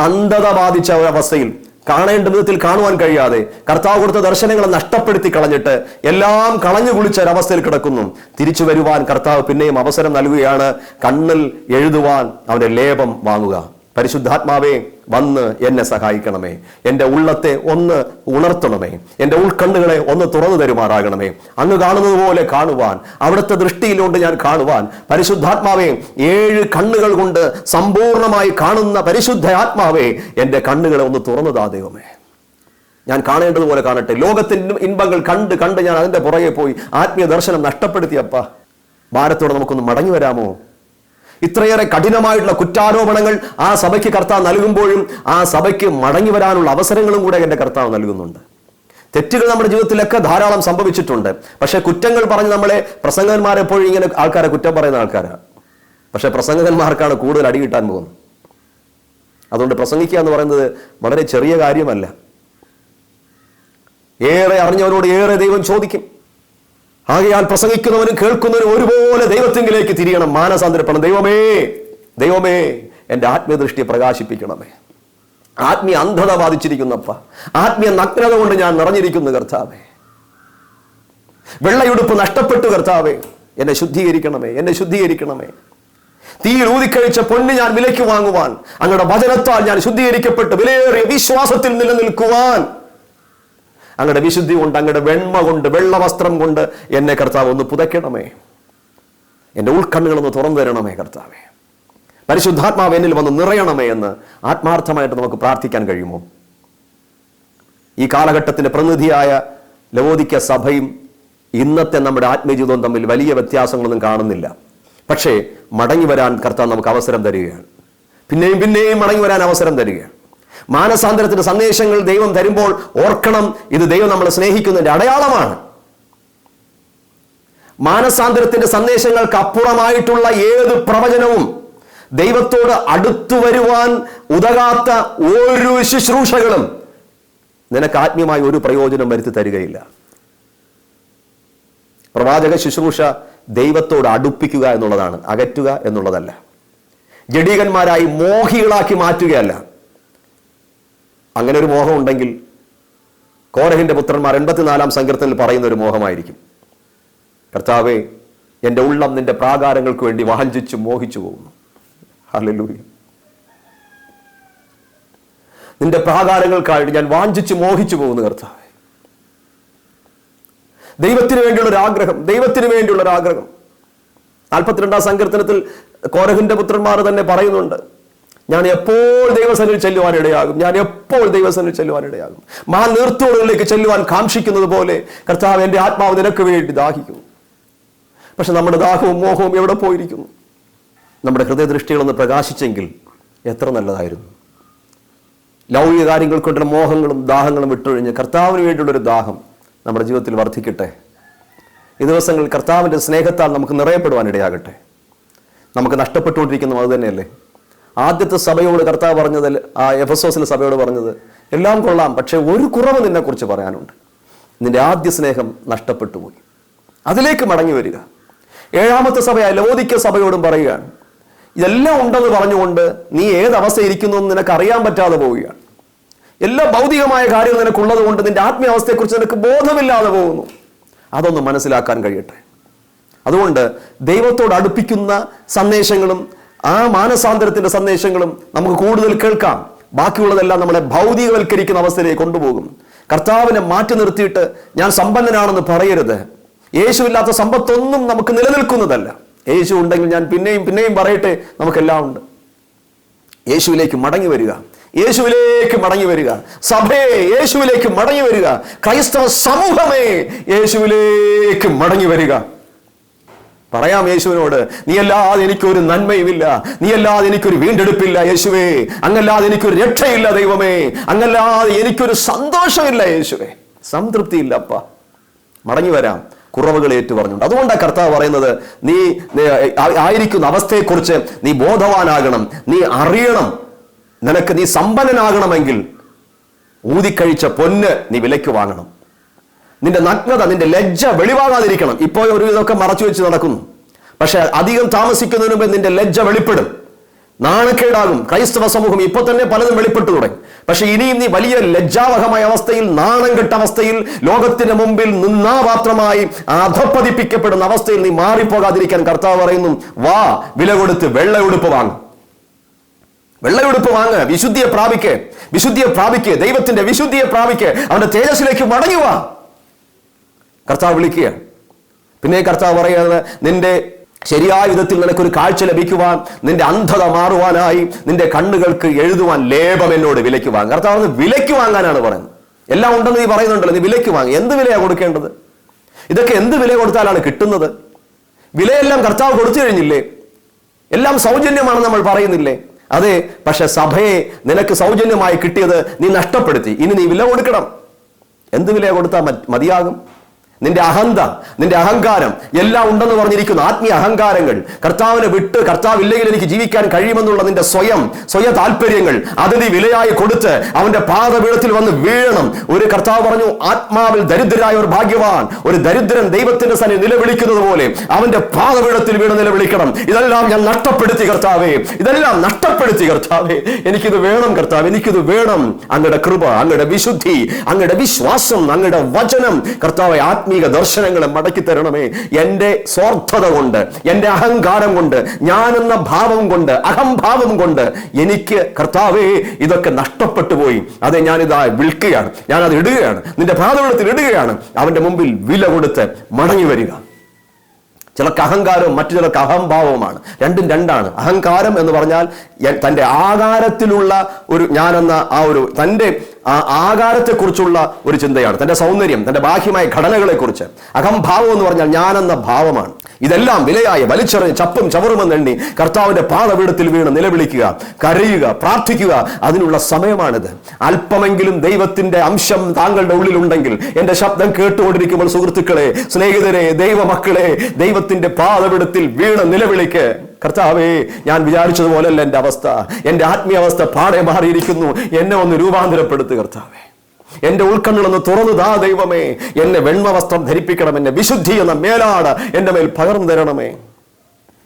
മന്ദത ബാധിച്ച ഒരു അവസ്ഥയിൽ കാണേണ്ട വിധത്തിൽ കാണുവാൻ കഴിയാതെ കർത്താവ് കൊടുത്ത ദർശനങ്ങളെ നഷ്ടപ്പെടുത്തി കളഞ്ഞിട്ട് എല്ലാം കളഞ്ഞു കുളിച്ച ഒരവസ്ഥയിൽ കിടക്കുന്നു. തിരിച്ചു വരുവാൻ കർത്താവ് പിന്നെയും അവസരം നൽകുകയാണ്. കണ്ണിൽ എഴുതുവാൻ അവന്റെ ലേപം വാങ്ങുക. പരിശുദ്ധാത്മാവേ വന്ന് എന്നെ സഹായിക്കണമേ. എന്റെ ഉള്ളത്തെ ഒന്ന് ഉണർത്തണമേ. എന്റെ ഉൾക്കണ്ണുകളെ ഒന്ന് തുറന്നു തരുമാറാകണമേ. അങ്ങ് കാണുന്നത് പോലെ കാണുവാൻ അവിടുത്തെ ദൃഷ്ടിയിലോട്ട് ഞാൻ കാണുവാൻ പരിശുദ്ധാത്മാവേ ഏഴ് കണ്ണുകൾ കൊണ്ട് സമ്പൂർണമായി കാണുന്ന പരിശുദ്ധ ആത്മാവേ എന്റെ കണ്ണുകളെ ഒന്ന് തുറന്നതാ ദൈവമേ. ഞാൻ കാണേണ്ടതുപോലെ കാണട്ടെ. ലോകത്തിന്റെ ഇൻപങ്ങൾ കണ്ട് കണ്ട് ഞാൻ അതിന്റെ പുറകെ പോയി ആത്മീയ ദർശനം നഷ്ടപ്പെടുത്തിയപ്പ ഭാരത്തോടെ നമുക്കൊന്ന് മടങ്ങി വരാമോ? ഇത്രയേറെ കഠിനമായിട്ടുള്ള കുറ്റാരോപണങ്ങൾ ആ സഭയ്ക്ക് കർത്താവ് നൽകുമ്പോഴും ആ സഭയ്ക്ക് മടങ്ങി വരാനുള്ള അവസരങ്ങളും കൂടെ എന്റെ കർത്താവ് നൽകുന്നുണ്ട്. തെറ്റുകൾ നമ്മുടെ ജീവിതത്തിലൊക്കെ ധാരാളം സംഭവിച്ചിട്ടുണ്ട്. പക്ഷേ കുറ്റങ്ങൾ പറഞ്ഞ് നമ്മളെ പ്രസംഗന്മാരെ എപ്പോഴും ഇങ്ങനെ ആൾക്കാരെ കുറ്റം പറയുന്ന ആൾക്കാരാണ് പക്ഷേ പ്രസംഗകന്മാർക്കാണ് കൂടുതൽ അടി കിട്ടാൻ പോകുന്നത്. അതുകൊണ്ട് പ്രസംഗിക്കുക എന്ന് പറയുന്നത് വളരെ ചെറിയ കാര്യമല്ല. ഏറെ അറിഞ്ഞവരോട് ഏറെ ദൈവം ചോദിക്കും. ആകയാൽ പ്രസംഗിക്കുന്നവനും കേൾക്കുന്നവനും ഒരുപോലെ ദൈവത്തിങ്കിലേക്ക് തിരിയണം. മാനസാന്തരപ്പെടണം. ദൈവമേ ദൈവമേ എന്റെ ആത്മീയദൃഷ്ടിയെ പ്രകാശിപ്പിക്കണമേ. ആത്മീയ അന്ധത ബാധിച്ചിരിക്കുന്നപ്പ ആത്മീയ നഗ്നത കൊണ്ട് ഞാൻ നിറഞ്ഞിരിക്കുന്നു കർത്താവേ. വെള്ളയുടുപ്പ് നഷ്ടപ്പെട്ടു കർത്താവേ. എന്നെ ശുദ്ധീകരിക്കണമേ എന്നെ ശുദ്ധീകരിക്കണമേ. തീയിൽ ഊതിക്കഴിച്ച പൊന്ന് ഞാൻ വിലയ്ക്ക് വാങ്ങുവാൻ അങ്ങയുടെ വചനത്താൽ ഞാൻ ശുദ്ധീകരിക്കപ്പെട്ട് വിലയേറിയ വിശ്വാസത്തിൽ നിലനിൽക്കുവാൻ അങ്ങയുടെ വിശുദ്ധി കൊണ്ട് അങ്ങയുടെ വെണ്മ കൊണ്ട് വെള്ളവസ്ത്രം കൊണ്ട് എന്നെ കർത്താവ് ഒന്ന് പുതയ്ക്കണമേ. എന്റെ ഉൾക്കണ്ണുകളൊന്ന് തുറന്നു തരണമേ കർത്താവേ. പരിശുദ്ധാത്മാവ് എന്നിൽ വന്ന് നിറയണമേ എന്ന് ആത്മാർത്ഥമായിട്ട് നമുക്ക് പ്രാർത്ഥിക്കാൻ കഴിയുമോ? ഈ കാലഘട്ടത്തിന്റെ പ്രതിനിധിയായ ലവോദിക്ക സഭയും ഇന്നത്തെ നമ്മുടെ ആത്മജീവിതവും തമ്മിൽ വലിയ വ്യത്യാസങ്ങളൊന്നും കാണുന്നില്ല. പക്ഷേ മടങ്ങി വരാൻ കർത്താവ് നമുക്ക് അവസരം തരികയാണ്. പിന്നെയും പിന്നെയും മടങ്ങി വരാൻ അവസരം തരികയാണ്. മാനസാന്തരത്തിന്റെ സന്ദേശങ്ങൾ ദൈവം തരുമ്പോൾ ഓർക്കണം ഇത് ദൈവം നമ്മളെ സ്നേഹിക്കുന്നതിന്റെ അടയാളമാണ്. മാനസാന്തരത്തിന്റെ സന്ദേശങ്ങൾക്ക് അപ്പുറമായിട്ടുള്ള ഏത് പ്രവചനവും ദൈവത്തോട് അടുത്തു വരുവാൻ ഉതകാത്ത ഒരു ശുശ്രൂഷകളും നിനക്ക് ആത്മീയമായി ഒരു പ്രയോജനം വരുത്തി തരികയില്ല. പ്രവാചക ശുശ്രൂഷ ദൈവത്തോട് അടുപ്പിക്കുക എന്നുള്ളതാണ് അകറ്റുക എന്നുള്ളതല്ല. ജഡീകന്മാരായി മോഹികളാക്കി മാറ്റുകയല്ല. അങ്ങനെ ഒരു മോഹം ഉണ്ടെങ്കിൽ കോരഹിന്റെ പുത്രന്മാർ എൺപത്തിനാലാം സങ്കീർത്തനിൽ പറയുന്ന ഒരു മോഹമായിരിക്കും. കർത്താവെ എന്റെ ഉള്ളം നിന്റെ പ്രാകാരങ്ങൾക്ക് വേണ്ടി വാഞ്ചിച്ചു മോഹിച്ചു പോകുന്നു. ഹല്ലേലൂയ. നിന്റെ പ്രാകാരങ്ങൾക്കായിട്ട് ഞാൻ വാഞ്ചിച്ചു മോഹിച്ചു പോകുന്നു കർത്താവെ. ദൈവത്തിന് വേണ്ടിയുള്ള ഒരു ആഗ്രഹം ദൈവത്തിന് വേണ്ടിയുള്ള ഒരു ആഗ്രഹം നാൽപ്പത്തിരണ്ടാം സങ്കീർത്തനത്തിൽ കോരഹിന്റെ പുത്രന്മാർ തന്നെ പറയുന്നുണ്ട് ഞാൻ എപ്പോൾ ദൈവസനിൽ ചെല്ലുവാൻ ഇടയാകും? ഞാൻ എപ്പോൾ ദൈവസനിൽ ചെല്ലുവാൻ ഇടയാകും? മാ നീർത്തോടുകളിലേക്ക് ചെല്ലുവാൻ കാക്ഷിക്കുന്നത് പോലെ കർത്താവ് എന്റെ ആത്മാവ് നിനക്ക് വേണ്ടി ദാഹിക്കുന്നു. പക്ഷെ നമ്മുടെ ദാഹവും മോഹവും എവിടെ പോയിരിക്കുന്നു? നമ്മുടെ ഹൃദയദൃഷ്ടികളൊന്ന് പ്രകാശിച്ചെങ്കിൽ എത്ര നല്ലതായിരുന്നു? ലൗകിക കാര്യങ്ങൾ കൊണ്ടുള്ള മോഹങ്ങളും ദാഹങ്ങളും വിട്ടൊഴിഞ്ഞ് കർത്താവിന് വേണ്ടിയുള്ളൊരു ദാഹം നമ്മുടെ ജീവിതത്തിൽ വർദ്ധിക്കട്ടെ. ഈ ദിവസങ്ങളിൽ കർത്താവിന്റെ സ്നേഹത്താൽ നമുക്ക് നിറയപ്പെടുവാൻ ഇടയാകട്ടെ. നമുക്ക് നഷ്ടപ്പെട്ടുകൊണ്ടിരിക്കുന്നു അത് തന്നെയല്ലേ? ആദ്യത്തെ സഭയോട് കർത്താവ് പറഞ്ഞതിൽ ആ എഫസോസിലെ സഭയോട് പറഞ്ഞത് എല്ലാം കൊള്ളാം പക്ഷേ ഒരു കുറവ് നിന്നെക്കുറിച്ച് പറയാനുണ്ട്. നിന്റെ ആദ്യ സ്നേഹം നഷ്ടപ്പെട്ടു പോയി അതിലേക്ക് മടങ്ങി വരിക. ഏഴാമത്തെ സഭയായ ലോദിക്ക സഭയോടും പറയുകയാണ്. ഇതെല്ലാം ഉണ്ടെന്ന് പറഞ്ഞുകൊണ്ട് നീ ഏതവസ്ഥ ഇരിക്കുന്നു എന്ന് നിനക്ക് അറിയാൻ പറ്റാതെ പോവുകയാണ്. എല്ലാ ഭൗതികമായ കാര്യങ്ങൾ നിനക്കുള്ളത് കൊണ്ട് നിന്റെ ആത്മീയാവസ്ഥയെക്കുറിച്ച് നിനക്ക് ബോധമില്ലാതെ പോകുന്നു. അതൊന്ന് മനസ്സിലാക്കാൻ കഴിയട്ടെ. അതുകൊണ്ട് ദൈവത്തോട് അടുപ്പിക്കുന്ന സന്ദേശങ്ങളും ആ മാനസാന്തരത്തിന്റെ സന്ദേശങ്ങളും നമുക്ക് കൂടുതൽ കേൾക്കാം. ബാക്കിയുള്ളതെല്ലാം നമ്മളെ ഭൗതികവൽക്കരിക്കുന്ന അവസ്ഥയിലേക്ക് കൊണ്ടുപോകും. കർത്താവിനെ മാറ്റി നിർത്തിയിട്ട് ഞാൻ സമ്പന്നനാണെന്ന് പറയരുത്. യേശു യേശുവില്ലാത്ത സമ്പത്തൊന്നും നമുക്ക് നിലനിൽക്കുന്നതല്ല. യേശു ഉണ്ടെങ്കിൽ ഞാൻ പിന്നെയും പിന്നെയും പറയട്ടെ നമുക്കെല്ലാം ഉണ്ട്. യേശുവിലേക്ക് മടങ്ങി വരിക. യേശുവിലേക്ക് മടങ്ങി വരിക. സഭയെ യേശുവിലേക്ക് മടങ്ങി വരിക. ക്രൈസ്തവ സമൂഹമേ യേശുവിലേക്ക് മടങ്ങി വരിക. പറയാം യേശുവിനോട് നീയല്ലാതെ എനിക്കൊരു നന്മയുമില്ല. നീയല്ലാതെ എനിക്കൊരു വീണ്ടെടുപ്പില്ല യേശുവേ. അങ്ങല്ലാതെ എനിക്കൊരു രക്ഷയില്ല ദൈവമേ. അങ്ങല്ലാതെ എനിക്കൊരു സന്തോഷമില്ല യേശുവേ. സംതൃപ്തിയില്ല അപ്പ. മടങ്ങി വരാം. കുറവുകൾ ഏറ്റു പറഞ്ഞുണ്ട് അതുകൊണ്ടാണ് കർത്താവ് പറയുന്നത് നീ ആയിരിക്കുന്ന അവസ്ഥയെക്കുറിച്ച് നീ ബോധവാനാകണം. നീ അറിയണം. നിനക്ക് നീ സമ്പന്നനാകണമെങ്കിൽ ഊതിക്കഴിച്ച പൊന്ന് നീ വിലയ്ക്ക് വാങ്ങണം. നിന്റെ നഗ്നത നിന്റെ ലജ്ജ വെളിവാകാതിരിക്കണം. ഇപ്പോൾ ഒരു ഇതൊക്കെ മറച്ചു വെച്ച് നടക്കുന്നു. പക്ഷെ അധികം താമസിക്കുന്നതിന് മുമ്പ് നിന്റെ ലജ്ജ വെളിപ്പെടും. നാണക്കേടാകും. ക്രൈസ്തവ സമൂഹം ഇപ്പൊ തന്നെ പലതും വെളിപ്പെട്ടു തുടങ്ങി. പക്ഷെ ഇനിയും നീ വലിയ ലജ്ജാവഹമായ അവസ്ഥയിൽ നാണം കെട്ട അവസ്ഥയിൽ ലോകത്തിന് മുമ്പിൽ നിന്നാപാത്രമായി അധപ്പതിപ്പിക്കപ്പെടുന്ന അവസ്ഥയിൽ നീ മാറിപ്പോകാതിരിക്കാൻ കർത്താവ് പറയുന്നു വാ വില കൊടുത്ത് വെള്ള ഉടുപ്പ് വാങ്ങും. വെള്ളയുടുപ്പ് വാങ്ങ്. വിശുദ്ധിയെ പ്രാപിക്കേ. വിശുദ്ധിയെ പ്രാപിക്കേ. ദൈവത്തിന്റെ വിശുദ്ധിയെ പ്രാപിക്കേ. അവന്റെ തേജസ്സിലേക്ക് മടങ്ങി വാ. കർത്താവ് വിളിക്കുകയാണ് പിന്നെ കർത്താവ് പറയുന്നത് നിന്റെ ശരിയായ വിധത്തിൽ നിനക്കൊരു കാഴ്ച ലഭിക്കുവാൻ നിന്റെ അന്ധത മാറുവാനായി നിന്റെ കണ്ണുകൾക്ക് എഴുതുവാൻ ലേപം എന്നോട് വിലയ്ക്ക് വാങ്ങും. കർത്താവ് വിലയ്ക്ക് വാങ്ങാനാണ് പറയുന്നത്. എല്ലാം ഉണ്ടെന്ന് നീ പറയുന്നുണ്ടല്ലോ നീ വിലയ്ക്ക് വാങ്ങി. എന്ത് വിലയാണ് കൊടുക്കേണ്ടത്? ഇതൊക്കെ എന്ത് വില കൊടുത്താലാണ് കിട്ടുന്നത്? വിലയെല്ലാം കർത്താവ് കൊടുത്തു കഴിഞ്ഞില്ലേ? എല്ലാം സൗജന്യമാണെന്ന് നമ്മൾ പറയുന്നില്ലേ? അതെ പക്ഷെ സഭയെ നിനക്ക് സൗജന്യമായി കിട്ടിയത് നീ നഷ്ടപ്പെടുത്തി. ഇനി നീ വില കൊടുക്കണം. എന്ത് വില കൊടുത്താൽ മതിയാകും? നിന്റെ അഹന്ത നിന്റെ അഹങ്കാരം എല്ലാം ഉണ്ടെന്ന് പറഞ്ഞിരിക്കുന്ന. ആത്മീയ അഹങ്കാരങ്ങൾ. കർത്താവിനെ വിട്ട് കർത്താവ് ഇല്ലെങ്കിൽ എനിക്ക് ജീവിക്കാൻ കഴിയുമെന്നുള്ള നിന്റെ സ്വയം സ്വയ താല്പര്യങ്ങൾ അത് നീ വിലയായി കൊടുത്ത് അവന്റെ പാതപീഠത്തിൽ വന്ന് വീഴണം. ഒരു കർത്താവ് പറഞ്ഞു ആത്മാവിൽ ദരിദ്രരായ ഒരു ഭാഗ്യവാൻ ഒരു ദരിദ്രൻ ദൈവത്തിന്റെ സന്നിധി നിലവിളിക്കുന്നത് പോലെ അവന്റെ പാതപീഠത്തിൽ വീണ് നിലവിളിക്കണം. ഇതെല്ലാം ഞാൻ നഷ്ടപ്പെടുത്തി കർത്താവേ ഇതെല്ലാം നഷ്ടപ്പെടുത്തി കർത്താവേ. എനിക്കിത് വേണം കർത്താവ് എനിക്കിത് വേണം. അങ്ങയുടെ കൃപ അങ്ങയുടെ വിശുദ്ധി അങ്ങയുടെ വിശ്വാസം അങ്ങയുടെ വചനം കർത്താവെ ആത്മീക ദർശനങ്ങളെ മടക്കി തരണമേ. എന്റെ സ്വാർത്ഥത കൊണ്ട് എന്റെ അഹങ്കാരം കൊണ്ട് ഞാനെന്ന ഭാവം കൊണ്ട് അഹംഭാവം കൊണ്ട് എനിക്ക് കർത്താവേ ഇതൊക്കെ നഷ്ടപ്പെട്ടു പോയി. അതെ ഞാനിതാ വിൽക്കുകയാണ്. ഞാനത് ഇടുകയാണ്. നിന്റെ പാതവെള്ളത്തിൽ ഇടുകയാണ്. അവന്റെ മുമ്പിൽ വില കൊടുത്ത് മടങ്ങി വരിക. ചിലർക്ക് അഹങ്കാരവും മറ്റു ചിലർക്ക് അഹംഭാവവുമാണ്. രണ്ടും രണ്ടാണ്. അഹങ്കാരം എന്ന് പറഞ്ഞാൽ തന്റെ ആകാരത്തിലുള്ള ഒരു ഞാനെന്ന ആ ഒരു തന്റെ ആ ആകാരത്തെക്കുറിച്ചുള്ള ഒരു ചിന്തയാണ്. തന്റെ സൗന്ദര്യം തന്റെ ബാഹ്യമായ ഘടനകളെക്കുറിച്ച്. അഹംഭാവം എന്ന് പറഞ്ഞാൽ ഞാനെന്ന ഭാവമാണ്. ഇതെല്ലാം വിലയായ വലിച്ചെറിഞ്ഞ് ചപ്പും ചവറുമെന്ന് എണ്ണി കർത്താവിന്റെ പാതപീഠത്തിൽ വീണ് നിലവിളിക്കുക കരയുക പ്രാർത്ഥിക്കുക അതിനുള്ള സമയമാണിത്. അല്പമെങ്കിലും ദൈവത്തിന്റെ അംശം താങ്കളുടെ ഉള്ളിലുണ്ടെങ്കിൽ എന്റെ ശബ്ദം കേട്ടുകൊണ്ടിരിക്കുമ്പോൾ സുഹൃത്തുക്കളെ സ്നേഹിതരെ ദൈവമക്കളെ ദൈവത്തിന്റെ പാതപീഠത്തിൽ വീണ് നിലവിളിക്ക്. കർത്താവേ ഞാൻ വിചാരിച്ചതുപോലെയല്ല എന്റെ അവസ്ഥ. എന്റെ ആത്മീയ അവസ്ഥ പാടെ മാറിയിരിക്കുന്നു. എന്നെ ഒന്ന് രൂപാന്തരപ്പെടുത്തു കർത്താവേ. എന്റെ ഉൾക്കണ്ണുകളൊന്ന് തുറന്നു താ ദൈവമേ. എന്നെ വെൺമവസ്ത്രം ധരിപ്പിക്കണം എന്നെ വിശുദ്ധി എന്ന മേലാട് എന്റെ മേൽ പകർന്നു തരണമേ.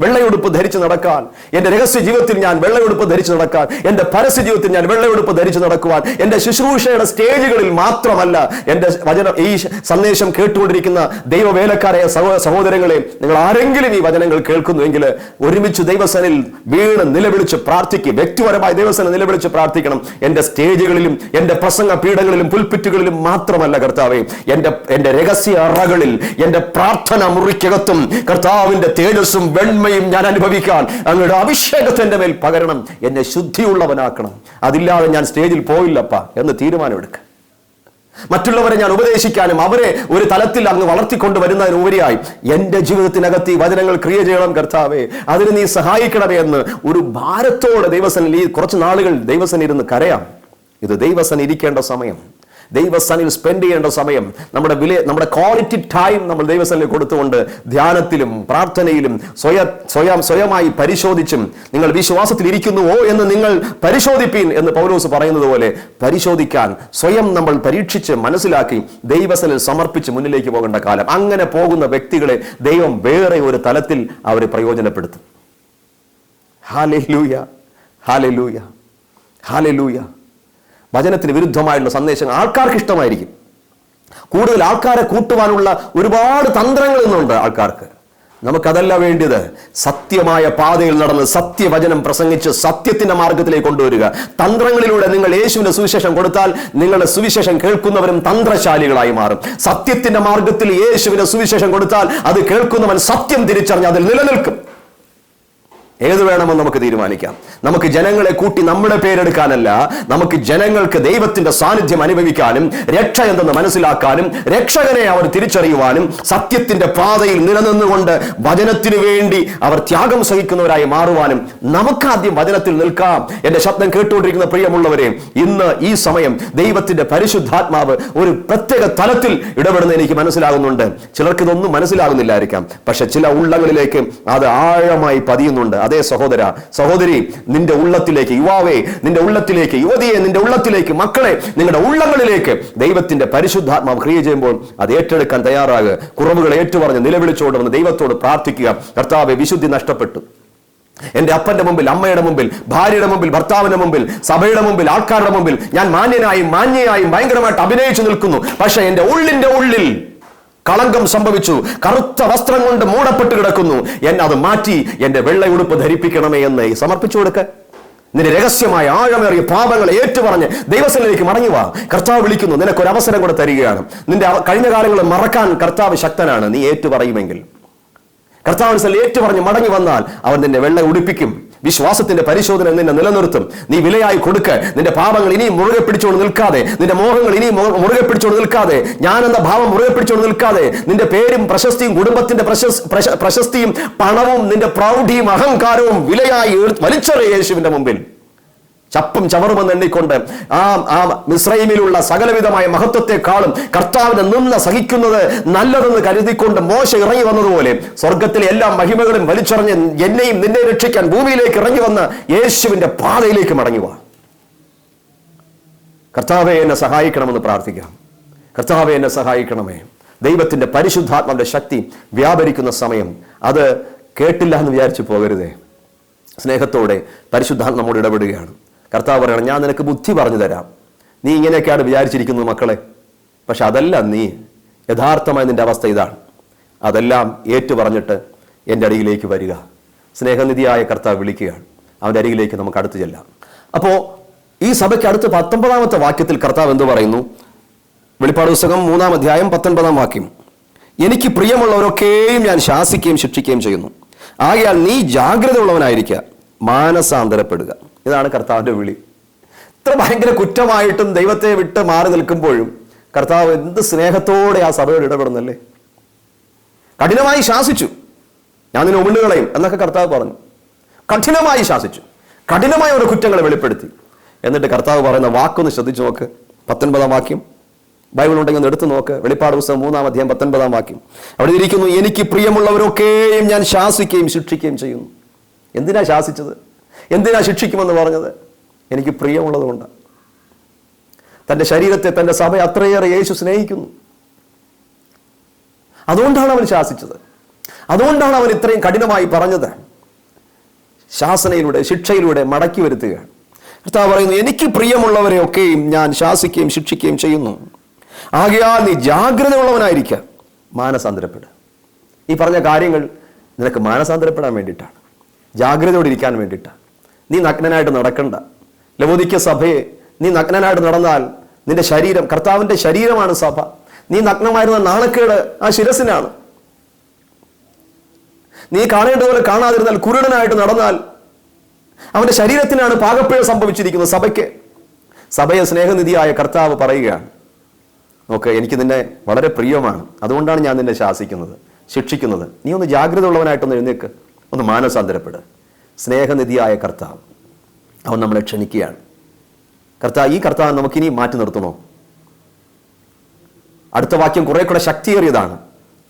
വെള്ളയുടുപ്പ് ധരിച്ച് നടക്കാൻ. എന്റെ രഹസ്യ ജീവിതത്തിൽ ഞാൻ വെള്ളയുടുപ്പ് ധരിച്ച് നടക്കാൻ. എന്റെ പരസ്യ ജീവിതത്തിൽ ഞാൻ വെള്ളയുടുപ്പ് ധരിച്ച് നടക്കുവാൻ. എന്റെ ശുശ്രൂഷയുടെ സ്റ്റേജുകളിൽ മാത്രമല്ല എന്റെ വചനം ഈ സന്ദേശം കേട്ടുകൊണ്ടിരിക്കുന്ന ദൈവവേലക്കാരായ സഹോ സഹോദരങ്ങളെ നിങ്ങൾ ആരെങ്കിലും ഈ വചനങ്ങൾ കേൾക്കുന്നുവെങ്കിൽ ഒരുമിച്ച് ദൈവസനിൽ വീണ് നിലവിളിച്ച് പ്രാർത്ഥിക്കും. വ്യക്തിപരമായി ദൈവസന നിലവിളിച്ച് പ്രാർത്ഥിക്കണം. എന്റെ സ്റ്റേജുകളിലും എന്റെ പ്രസംഗ പീഠങ്ങളിലും പുൽപ്പിറ്റുകളിലും മാത്രമല്ല കർത്താവെ എന്റെ എന്റെ രഹസ്യ അറകളിൽ എന്റെ പ്രാർത്ഥന മുറിക്കകത്തും കർത്താവിന്റെ തേജസ്സും വെണ്മയും ഞാൻ അനുഭവിക്കാൻ അങ്ങയുടെ അഭിഷേകത്തിന്റെ മേൽ പകരണം എന്നെ ശുദ്ധിയുള്ളവനാക്കണം. അതില്ലാതെ ഞാൻ സ്റ്റേജിൽ പോയില്ലപ്പ എന്ന് തീരുമാനമെടുക്കുക മറ്റുള്ളവരെ ഞാൻ ഉപദേശിക്കാനും അവരെ ഒരു തലത്തിൽ അങ്ങ് വളർത്തിക്കൊണ്ട് വരുന്നതിനുപരിയായി എന്റെ ജീവിതത്തിനകത്ത് ഈ വചനങ്ങൾ ക്രിയ ചെയ്യണം കർത്താവേ. അതിന് നീ സഹായിക്കണമേ എന്ന് ഒരു ഭാരത്തോടെ ദൈവസനിൽ ഈ കുറച്ച് നാളുകൾ ദൈവസനിരുന്ന് കരയാം. ഇത് ദൈവസൻ ഇരിക്കേണ്ട സമയം. ദൈവസനിൽ സ്പെൻഡ് ചെയ്യേണ്ട സമയം നമ്മുടെ വില നമ്മുടെ ക്വാളിറ്റി ടൈം നമ്മൾ ദൈവസനിൽ കൊടുത്തുകൊണ്ട് ധ്യാനത്തിലും പ്രാർത്ഥനയിലും സ്വയ സ്വയം സ്വയമായി പരിശോധിച്ചും നിങ്ങൾ വിശ്വാസത്തിൽ ഇരിക്കുന്നുവോ എന്ന് നിങ്ങൾ പരിശോധിപ്പീൻ എന്ന് പൗലോസ് പറയുന്നത് പോലെ പരിശോധിക്കാൻ സ്വയം നമ്മൾ പരീക്ഷിച്ച് മനസ്സിലാക്കി ദൈവസനിൽ സമർപ്പിച്ച് മുന്നിലേക്ക് പോകേണ്ട കാലം. അങ്ങനെ പോകുന്ന വ്യക്തികളെ ദൈവം വേറെ ഒരു തലത്തിൽ അവരെ പ്രയോജനപ്പെടുത്തും. ഹാലേ ലൂയ ഹാലേ ലൂയ ഹാലേ ഹാലൂയ വചനത്തിന് വിരുദ്ധമായുള്ള സന്ദേശങ്ങൾ ആൾക്കാർക്ക് ഇഷ്ടമായിരിക്കും. കൂടുതൽ ആൾക്കാരെ കൂട്ടുവാനുള്ള ഒരുപാട് തന്ത്രങ്ങൾ ഇന്നുണ്ട് ആൾക്കാർക്ക്. നമുക്കതല്ല വേണ്ടിയത്. സത്യമായ പാതയിൽ നടന്ന് സത്യവചനം പ്രസംഗിച്ച് സത്യത്തിന്റെ മാർഗത്തിലേക്ക് കൊണ്ടുവരിക. തന്ത്രങ്ങളിലൂടെ നിങ്ങൾ യേശുവിന്റെ സുവിശേഷം കൊടുത്താൽ നിങ്ങളുടെ സുവിശേഷം കേൾക്കുന്നവരും തന്ത്രശാലികളായി മാറും. സത്യത്തിന്റെ മാർഗത്തിൽ യേശുവിന്റെ സുവിശേഷം കൊടുത്താൽ അത് കേൾക്കുന്നവൻ സത്യം തിരിച്ചറിഞ്ഞ് അതിൽ നിലനിൽക്കും. ഏത് വേണമെന്ന് നമുക്ക് തീരുമാനിക്കാം. നമുക്ക് ജനങ്ങളെ കൂട്ടി നമ്മുടെ പേരെടുക്കാനല്ല നമുക്ക് ജനങ്ങൾക്ക് ദൈവത്തിന്റെ സാന്നിധ്യം അനുഭവിക്കാനും രക്ഷ എന്തെന്ന് മനസ്സിലാക്കാനും രക്ഷകനെ അവർ തിരിച്ചറിയുവാനും സത്യത്തിന്റെ പാതയിൽ നിലനിന്നുകൊണ്ട് വചനത്തിനു വേണ്ടി അവർ ത്യാഗം സഹിക്കുന്നവരായി മാറുവാനും നമുക്കാദ്യം വചനത്തിൽ നിൽക്കാം. എന്റെ ശബ്ദം കേട്ടുകൊണ്ടിരിക്കുന്ന പ്രിയമുള്ളവരെ ഇന്ന് ഈ സമയം ദൈവത്തിന്റെ പരിശുദ്ധാത്മാവ് ഒരു പ്രത്യേക തലത്തിൽ ഇടപെടുന്ന എനിക്ക് മനസ്സിലാകുന്നുണ്ട്. ചിലർക്ക് ഇതൊന്നും മനസ്സിലാകുന്നില്ലായിരിക്കാം. പക്ഷെ ചില ഉള്ളങ്ങളിലേക്ക് അത് ആഴമായി പതിയുന്നുണ്ട്. അതേ സഹോദര സഹോദരി നിന്റെ ഉള്ളത്തിലേക്ക് യുവാവേ നിന്റെ ഉള്ളത്തിലേക്ക് യുവതിയെ നിന്റെ ഉള്ളത്തിലേക്ക് മക്കളെ നിങ്ങളുടെ ഉള്ളങ്ങളിലേക്ക് ദൈവത്തിന്റെ പരിശുദ്ധാത്മാവ് ക്രിയ ചെയ്യുമ്പോൾ അത് ഏറ്റെടുക്കാൻ തയ്യാറാകുക കുറവുകൾ ഏറ്റുപറഞ്ഞ് നിലവിളിച്ചോണ്ട് വന്ന് ദൈവത്തോട് പ്രാർത്ഥിക്കുക. കർത്താവെ വിശുദ്ധി നഷ്ടപ്പെട്ടു. എന്റെ അപ്പന്റെ മുമ്പിൽ അമ്മയുടെ മുമ്പിൽ ഭാര്യയുടെ മുമ്പിൽ ഭർത്താവിന്റെ മുമ്പിൽ സഭയുടെ മുമ്പിൽ ആൾക്കാരുടെ മുമ്പിൽ ഞാൻ മാന്യനായും മാന്യയായും ഭയങ്കരമായിട്ട് അഭിനയിച്ചു നിൽക്കുന്നു. പക്ഷെ എന്റെ ഉള്ളിന്റെ ഉള്ളിൽ കളങ്കം സംഭവിച്ചു. കറുത്ത വസ്ത്രം കൊണ്ട് മൂടപ്പെട്ട് കിടക്കുന്നു. എന്നെ അത് മാറ്റി എന്റെ വെള്ളയുടുപ്പ് ധരിപ്പിക്കണമേ എന്ന് സമർപ്പിച്ചു കൊടുക്ക. നിന്റെ രഹസ്യമായ ആഴമേറിയ പാപങ്ങൾ ഏറ്റുപറഞ്ഞ് ദൈവസനിലേക്ക് മടങ്ങി വാ. കർത്താവ് വിളിക്കുന്നു നിനക്കൊരു അവസരം കൂടെ തരികയാണ്. നിന്റെ കഴിഞ്ഞ കാലങ്ങൾ മറക്കാൻ കർത്താവ് ശക്തനാണ്. നീ ഏറ്റുപറയുമെങ്കിൽ. കർത്താവിന് ഏറ്റു പറഞ്ഞ് മടങ്ങി വന്നാൽ അവൻ നിന്റെ വെള്ള ഉടുപ്പിക്കും. വിശ്വാസത്തിന്റെ പരിശോധന നിന്നെ നിലനിർത്തും. നീ വിലയായി കൊടുക്ക. നിന്റെ പാപങ്ങൾ ഇനിയും മുറുകെ പിടിച്ചുകൊണ്ട് നിൽക്കാതെ. നിന്റെ മോഹങ്ങൾ ഇനിയും മുറുകെ പിടിച്ചുകൊണ്ട് നിൽക്കാതെ. ഞാൻ എന്ന ഭാവം മുറുകെ പിടിച്ചുകൊണ്ട് നിൽക്കാതെ. നിന്റെ പേരും പ്രശസ്തിയും കുടുംബത്തിന്റെ പ്രശസ്തിയും പണവും നിന്റെ പ്രൗഢിയും അഹങ്കാരവും വിലയായി വലിച്ചെറിയ യേശുവിന്റെ മുമ്പിൽ. ചപ്പും ചവറുമെന്ന് എണ്ണിക്കൊണ്ട് ആ ആ മിശ്രൈമിലുള്ള സകലവിധമായ മഹത്വത്തെക്കാളും കർത്താവിനെ നിന്ന് സഹിക്കുന്നത് നല്ലതെന്ന് കരുതിക്കൊണ്ട് മോശ ഇറങ്ങി വന്നതുപോലെ സ്വർഗത്തിലെ എല്ലാ മഹിമകളും വലിച്ചെറിഞ്ഞ് എന്നെയും നിന്നെ രക്ഷിക്കാൻ ഭൂമിയിലേക്ക് ഇറങ്ങി വന്ന് യേശുവിന്റെ പാതയിലേക്ക് മടങ്ങി വാ. കർത്താവെ എന്നെ സഹായിക്കണമെന്ന് പ്രാർത്ഥിക്കാം. കർത്താവെ എന്നെ സഹായിക്കണമേ. ദൈവത്തിന്റെ പരിശുദ്ധാത്മാവിന്റെ ശക്തി വ്യാപരിക്കുന്ന സമയം അത് കേട്ടില്ല എന്ന് വിചാരിച്ചു പോകരുതേ. സ്നേഹത്തോടെ പരിശുദ്ധാത്മ നമ്മോട് ഇടപെടുകയാണ്. കർത്താവ് പറയണം ഞാൻ നിനക്ക് ബുദ്ധി പറഞ്ഞു തരാം. നീ ഇങ്ങനെയൊക്കെയാണ് വിചാരിച്ചിരിക്കുന്നത് മക്കളെ. പക്ഷെ അതല്ല നീ. യഥാർത്ഥമായ നിന്റെ അവസ്ഥ ഇതാണ്. അതെല്ലാം ഏറ്റു പറഞ്ഞിട്ട് എന്റെ അടിയിലേക്ക് വരിക. സ്നേഹനിധിയായ കർത്താവ് വിളിക്കുകയാണ്. അവന്റെ അരികിലേക്ക് നമുക്ക് അടുത്ത് ചെല്ലാം. അപ്പോൾ ഈ സഭയ്ക്ക് അടുത്ത് പത്തൊമ്പതാമത്തെ വാക്യത്തിൽ കർത്താവ് എന്ത് പറയുന്നു? വെളിപ്പാട് പുസ്തകം മൂന്നാം അധ്യായം പത്തൊൻപതാം വാക്യം. എനിക്ക് പ്രിയമുള്ളവരൊക്കെയും ഞാൻ ശാസിക്കുകയും ശിക്ഷിക്കുകയും ചെയ്യുന്നു. ആകയാൽ നീ ജാഗ്രത ഉള്ളവനായിരിക്കുക മാനസാന്തരപ്പെടുക. ഇതാണ് കർത്താവിന്റെ വിളി. ഇത്ര ഭയങ്കര കുറ്റമായിട്ടും ദൈവത്തെ വിട്ട് മാറി നിൽക്കുമ്പോഴും കർത്താവ് എന്ത് സ്നേഹത്തോടെ ആ സഭയോട് ഇടപെടുന്നല്ലേ? കഠിനമായി ശാസിച്ചു. ഞാൻ നിന്നെ ഉമിണ്ടുകളയും എന്നൊക്കെ കർത്താവ് പറഞ്ഞു. കഠിനമായി ശാസിച്ചു. കഠിനമായ ഒരു കുറ്റങ്ങളെ വെളിപ്പെടുത്തി. എന്നിട്ട് കർത്താവ് പറയുന്ന വാക്കൊന്ന് ശ്രദ്ധിച്ചു നോക്ക്. പത്തൊൻപതാം വാക്യം. ബൈബിൾ ഉണ്ടെങ്കിൽ ഒന്ന് എടുത്തു നോക്ക്. വെളിപ്പാട് പുസ്തകം മൂന്നാം അധ്യായം പത്തൊൻപതാം വാക്യം. അവിടെ ഇരിക്കുന്നു എനിക്ക് പ്രിയമുള്ളവരൊക്കെയും ഞാൻ ശാസിക്കുകയും ശിക്ഷിക്കുകയും ചെയ്യുന്നു. എന്തിനാ ശാസിച്ചത്? എന്തിനാ ശിക്ഷിക്കുമെന്ന് പറഞ്ഞത്? എനിക്ക് പ്രിയമുള്ളതുകൊണ്ട്. തന്റെ ശരീരത്തെ തന്റെ സഭ അത്രയേറെ യേശു സ്നേഹിക്കുന്നു. അതുകൊണ്ടാണ് അവൻ ശാസിച്ചത്. അതുകൊണ്ടാണ് അവൻ ഇത്രയും കഠിനമായി പറഞ്ഞത്. ശാസനയിലൂടെ ശിക്ഷയിലൂടെ മടക്കി വരുത്തുക. കർത്താവ് പറയുന്നു എനിക്ക് പ്രിയമുള്ളവരെ ഒക്കെയും ഞാൻ ശാസിക്കുകയും ശിക്ഷിക്കുകയും ചെയ്യുന്നു. ആകയാൽ നീ ജാഗ്രത ഉള്ളവനായിരിക്കുക മാനസാന്തരപ്പെടുക ഈ പറഞ്ഞ കാര്യങ്ങൾ നിനക്ക് മാനസാന്തരപ്പെടാൻ വേണ്ടിയിട്ടാണ്. ജാഗ്രതയോടെ ഇരിക്കാൻ വേണ്ടിയിട്ടാണ്. നീ നഗ്നനായിട്ട് നടക്കണ്ട. ലവോദിക്ക സഭയെ നീ നഗ്നനായിട്ട് നടന്നാൽ നിന്റെ ശരീരം കർത്താവിന്റെ ശരീരമാണ് സഭ. നീ നഗ്നമായിരുന്ന നാണക്കേട് ആ ശിരസിനാണ്. നീ കാണേണ്ടതുപോലെ കാണാതിരുന്നാൽ കുരുടനായിട്ട് നടന്നാൽ അവന്റെ ശരീരത്തിനാണ് പാകപ്പിഴ സംഭവിച്ചിരിക്കുന്നത് സഭയ്ക്ക്. സഭയെ സ്നേഹനിധിയായ കർത്താവ് പറയുകയാണ്. ഓക്കെ എനിക്ക് നിന്നെ വളരെ പ്രിയമാണ്. അതുകൊണ്ടാണ് ഞാൻ നിന്നെ ശാസിക്കുന്നത് ശിക്ഷിക്കുന്നത്. നീ ഒന്ന് ജാഗ്രത ഉള്ളവനായിട്ടൊന്ന് എഴുന്നേക്ക്. ഒന്ന് മാനസാന്തരപ്പെട്. സ്നേഹനിധിയായ കർത്താവ്. അവൻ നമ്മളെ ക്ഷണിക്കുകയാണ്. കർത്താവ് ഈ കർത്താവ് നമുക്കിനി മാറ്റി നിർത്തണോ അടുത്ത വാക്യം കുറേ കൂടെ ശക്തിയേറിയതാണ്.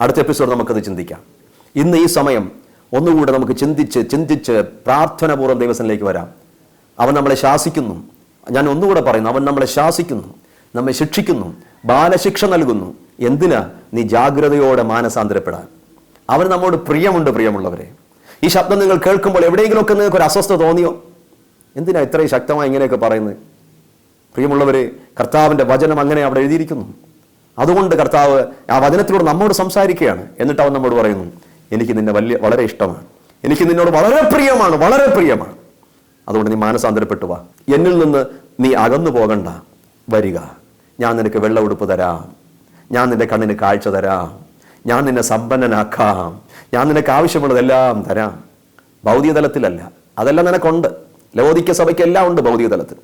അടുത്ത എപ്പിസോഡ് നമുക്കത് ചിന്തിക്കാം. ഇന്ന് ഈ സമയം ഒന്നുകൂടെ നമുക്ക് ചിന്തിച്ച് ചിന്തിച്ച് പ്രാർത്ഥനാപൂർവം ദൈവസനിലേക്ക് വരാം. അവൻ നമ്മളെ ശാസിക്കുന്നു. ഞാൻ ഒന്നുകൂടെ പറയുന്നു അവൻ നമ്മളെ ശാസിക്കുന്നു നമ്മെ ശിക്ഷിക്കുന്നു ബാലശിക്ഷ നൽകുന്നു. എന്തിനാ? നീ ജാഗ്രതയോടെ മാനസാന്തരപ്പെടാൻ. അവന് നമ്മോട് പ്രിയമുണ്ട് പ്രിയമുള്ളവരെ. ഈ ശബ്ദം നിങ്ങൾ കേൾക്കുമ്പോൾ എവിടെയെങ്കിലുമൊക്കെ നിങ്ങൾക്ക് ഒരു അസ്വസ്ഥ തോന്നിയോ? എന്തിനാ ഇത്രയും ശക്തമായി ഇങ്ങനെയൊക്കെ പറയുന്നത്? പ്രിയമുള്ളവർ കർത്താവിന്റെ വചനം അങ്ങനെ അവിടെ എഴുതിയിരിക്കുന്നു. അതുകൊണ്ട് കർത്താവ് ആ വചനത്തിലൂടെ നമ്മോട് സംസാരിക്കുകയാണ്. എന്നിട്ട് അവൻ നമ്മോട് പറയുന്നു എനിക്ക് നിന്നെ വലിയ വളരെ ഇഷ്ടമാണ്. എനിക്ക് നിന്നോട് വളരെ പ്രിയമാണ് വളരെ പ്രിയമാണ്. അതുകൊണ്ട് നീ മാനസാന്തരപ്പെട്ടു വാ. എന്നിൽ നിന്ന് നീ അകന്നു പോകണ്ട. വരിക. ഞാൻ നിനക്ക് വെള്ള ഉടുപ്പ് തരാം. ഞാൻ നിന്റെ കണ്ണിന് കാഴ്ച തരാം. ഞാൻ നിന്നെ സമ്പന്നനാക്കാം. ഞാൻ നിനക്ക് ആവശ്യമുള്ളതെല്ലാം തരാം. ഭൗതിക തലത്തിലല്ല അതെല്ലാം നിനക്കുണ്ട്. ലവോദിക്ക സഭയ്ക്ക് എല്ലാം ഉണ്ട് ഭൗതിക തലത്തിൽ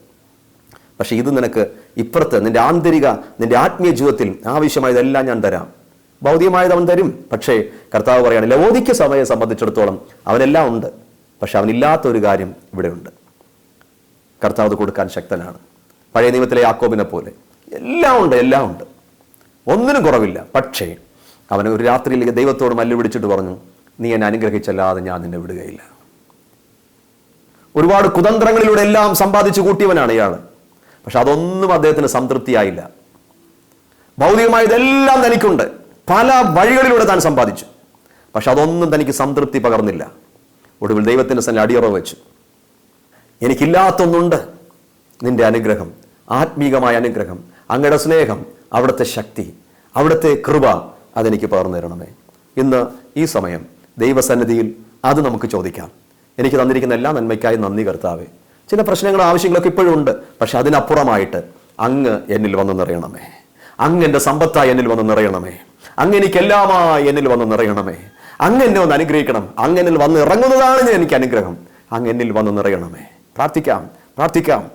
പക്ഷേ ഇത് നിനക്ക് ഇപ്പുറത്ത് നിന്റെ ആന്തരിക നിന്റെ ആത്മീയ ജീവിതത്തിൽ ആവശ്യമായതെല്ലാം ഞാൻ തരാം. ഭൗതികമായത് അവൻ തരും. പക്ഷേ കർത്താവ് പറയാണ് ലവോദിക്ക സഭയെ സംബന്ധിച്ചിടത്തോളം അവനെല്ലാം ഉണ്ട്. പക്ഷെ അവനില്ലാത്ത ഒരു കാര്യം ഇവിടെയുണ്ട് കർത്താവ് അത് കൊടുക്കാൻ ശക്തനാണ്. പഴയ നിയമത്തിലെ യാക്കോബിനെ പോലെ. എല്ലാം ഉണ്ട് എല്ലാം ഉണ്ട്. ഒന്നിനും കുറവില്ല. പക്ഷേ അവൻ ഒരു രാത്രിയിൽ ദൈവത്തോട് മല്ലു പിടിച്ചിട്ട് പറഞ്ഞു നീ എന്നെ അനുഗ്രഹിച്ചല്ലാതെ ഞാൻ നിന്നെ വിടുകയില്ല. ഒരുപാട് കുതന്ത്രങ്ങളിലൂടെ എല്ലാം സമ്പാദിച്ചു കൂട്ടിയവനാണ് ഇയാൾ പക്ഷെ അതൊന്നും അദ്ദേഹത്തിന് സംതൃപ്തിയായില്ല. ഭൗതികമായതെല്ലാം തനിക്കുണ്ട്. പല വഴികളിലൂടെ താൻ സമ്പാദിച്ചു. പക്ഷെ അതൊന്നും തനിക്ക് സംതൃപ്തി പകർന്നില്ല. ഒടുവിൽ ദൈവത്തിന്റെ സന്നിധി അടിയറവ് വെച്ചു. എനിക്കില്ലാത്തൊന്നുണ്ട്. നിന്റെ അനുഗ്രഹം ആത്മീകമായ അനുഗ്രഹം അങ്ങയുടെ സ്നേഹം അവിടുത്തെ ശക്തി അവിടുത്തെ കൃപ അതെനിക്ക് പകർന്നു തരണമേ. ഇന്ന് ഈ സമയം ദൈവസന്നിധിയിൽ അത് നമുക്ക് ചോദിക്കാം. എനിക്ക് തന്നിരിക്കുന്ന എല്ലാ നന്മയ്ക്കായി നന്ദി കർത്താവേ. ചില പ്രശ്നങ്ങൾ ആവശ്യങ്ങളൊക്കെ ഇപ്പോഴും ഉണ്ട്. പക്ഷെ അതിനപ്പുറമായിട്ട് അങ്ങ് എന്നിൽ വന്ന് നിറയണമേ. അങ്ങ് എന്റെ സമ്പത്തായി എന്നിൽ വന്ന് നിറയണമേ. അങ്ങ് എനിക്കെല്ലാമായി എന്നിൽ വന്ന് നിറയണമേ. അങ്ങ് എന്നെ ഒന്ന് അനുഗ്രഹിക്കണം. അങ്ങനിൽ വന്ന് ഇറങ്ങുന്നതാണ് എനിക്ക് അനുഗ്രഹം. അങ്ങ് എന്നിൽ വന്ന് നിറയണമേ. പ്രാർത്ഥിക്കാം. പ്രാർത്ഥിക്കാം.